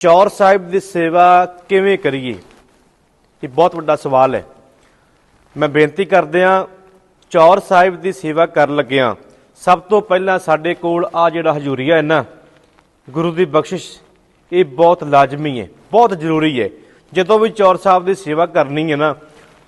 ਚੌਰ ਸਾਹਿਬ ਦੀ ਸੇਵਾ ਕਿਵੇਂ ਕਰੀਏ? ਇਹ ਬਹੁਤ ਵੱਡਾ ਸਵਾਲ ਹੈ। ਮੈਂ ਬੇਨਤੀ ਕਰਦਿਆਂ ਚੌਰ ਸਾਹਿਬ ਦੀ ਸੇਵਾ ਕਰਨ ਲੱਗਿਆਂ ਸਭ ਤੋਂ ਪਹਿਲਾਂ ਸਾਡੇ ਕੋਲ ਆ ਜਿਹੜਾ ਹਜੂਰੀਆ ਹੈ ਨਾ ਗੁਰੂ ਦੀ ਬਖਸ਼ਿਸ਼, ਇਹ ਬਹੁਤ ਲਾਜ਼ਮੀ ਹੈ, ਬਹੁਤ ਜ਼ਰੂਰੀ ਹੈ। ਜਦੋਂ ਵੀ ਚੌਰ ਸਾਹਿਬ ਦੀ ਸੇਵਾ ਕਰਨੀ ਹੈ ਨਾ,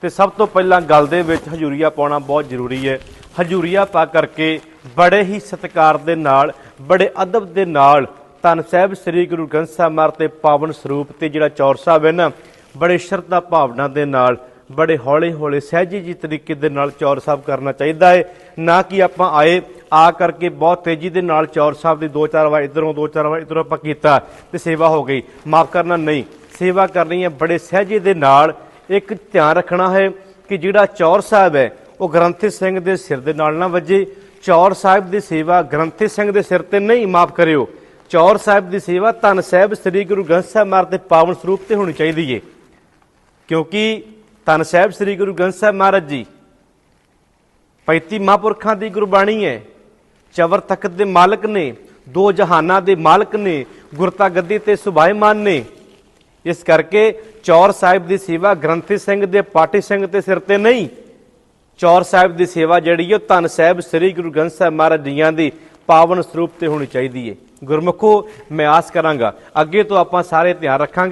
ਤੇ ਸਭ ਤੋਂ ਪਹਿਲਾਂ ਗੱਲ ਦੇ ਵਿੱਚ ਹਜੂਰੀਆ ਪਾਉਣਾ ਬਹੁਤ ਜ਼ਰੂਰੀ ਹੈ। ਹਜੂਰੀਆ ਪਾ ਕਰਕੇ ਬੜੇ ਹੀ ਸਤਿਕਾਰ ਦੇ ਨਾਲ, ਬੜੇ ਅਦਬ ਦੇ ਨਾਲ ਧੰਨ ਸਾਹਿਬ, ਸ੍ਰੀ ਗੁਰੂ ਗ੍ਰੰਥ ਸਾਹਿਬ ਮਹਾਰਾਜ ਤੇ ਪਾਵਨ ਸਰੂਪ ਤੇ ਜਿਹੜਾ ਚੌਰ ਸਾਹਿਬ ਹੈ ਨਾ, ਬੜੇ ਸ਼ਰਧਾ ਭਾਵਨਾ ਦੇ ਨਾਲ, ਬੜੇ ਹੌਲੇ ਹੌਲੇ ਸਹਿਜੇ ਜੀ ਤਰੀਕੇ ਦੇ ਨਾਲ ਚੌਰ ਸਾਹਿਬ ਕਰਨਾ ਚਾਹੀਦਾ ਹੈ। ਨਾ ਕਿ ਆਪਾਂ ਆਏ, ਆ ਕਰਕੇ ਬਹੁਤ ਤੇਜ਼ੀ ਦੇ ਨਾਲ ਚੌਰ ਸਾਹਿਬ ਦੀ ਦੋ ਚਾਰ ਵਾਰ ਇਧਰੋਂ, ਦੋ ਚਾਰ ਵਾਰ ਇਧਰੋਂ ਆਪਾਂ ਕੀਤਾ ਤੇ ਸੇਵਾ ਹੋ ਗਈ। ਮਾਫ ਕਰਨਾ ਨਹੀਂ, ਸੇਵਾ ਕਰਨੀ ਹੈ, ਬੜੇ ਸਹਿਜੇ ਦੇ ਨਾਲ ਇੱਕ ਧਿਆਨ ਰੱਖਣਾ ਹੈ ਕਿ ਜਿਹੜਾ ਚੌਰ ਸਾਹਿਬ ਹੈ, ਉਹ ਗ੍ਰੰਥੀ ਸਿੰਘ ਦੇ ਸਿਰ ਦੇ ਨਾਲ ਨਾ ਵੱਜੇ। ਚੌਰ ਸਾਹਿਬ ਦੀ ਸੇਵਾ ਗ੍ਰੰਥੀ ਸਿੰਘ ਦੇ ਸਿਰ ਤੇ ਨਹੀਂ, ਮਾਫ ਕਰਿਓ। ਚੌਰ ਸਾਹਿਬ ਦੀ ਸੇਵਾ ਧੰਨ ਸਾਹਿਬ ਸ੍ਰੀ ਗੁਰੂ ਗ੍ਰੰਥ ਸਾਹਿਬ ਮਹਾਰਾਜ ਦੇ ਪਾਵਨ ਸਰੂਪ ਤੇ ਹੋਣੀ ਚਾਹੀਦੀ ਏ। ਕਿਉਂਕਿ ਧੰਨ ਸਾਹਿਬ ਸ੍ਰੀ ਗੁਰੂ ਗ੍ਰੰਥ ਸਾਹਿਬ ਮਹਾਰਾਜ ਜੀ 35 ਮਹਾਂਪੁਰਖਾਂ ਦੀ ਗੁਰਬਾਣੀ ਹੈ ਚਵਰ ਤਖਤ ਦੇ ਮਾਲਕ ਨੇ, ਦੋ ਜਹਾਨਾਂ ਦੇ ਮਾਲਕ ਨੇ ਗੁਰਤਾ ਗੱਦੀ ਤੇ ਸੁਭਾਈਮਾਨ ਨੇ। ਇਸ ਕਰਕੇ ਚੌਰ ਸਾਹਿਬ ਦੀ ਸੇਵਾ ਗ੍ਰੰਥੀ ਸਿੰਘ ਦੇ ਪਾਟੀ ਸਿੰਘ ਦੇ ਸਿਰ ਤੇ ਨਹੀਂ। ਚੌਰ ਸਾਹਿਬ ਦੀ ਸੇਵਾ ਜਿਹੜੀ ਉਹ ਧੰਨ ਸਾਹਿਬ ਸ੍ਰੀ ਗੁਰੂ ਗ੍ਰੰਥ ਸਾਹਿਬ ਮਹਾਰਾਜ ਜੀਆਂ ਦੀ ਪਾਵਨ ਸਰੂਪ ਤੇ ਹੋਣੀ ਚਾਹੀਦੀ ਹੈ ਗੁਰਮੁਖੋ ਮੈਂ ਆਸ ਕਰਾਂਗਾ। ਅੱਗੇ ਤੋਂ ਆਪਾਂ ਸਾਰੇ ਧਿਆਨ ਰੱਖਾਂਗੇ।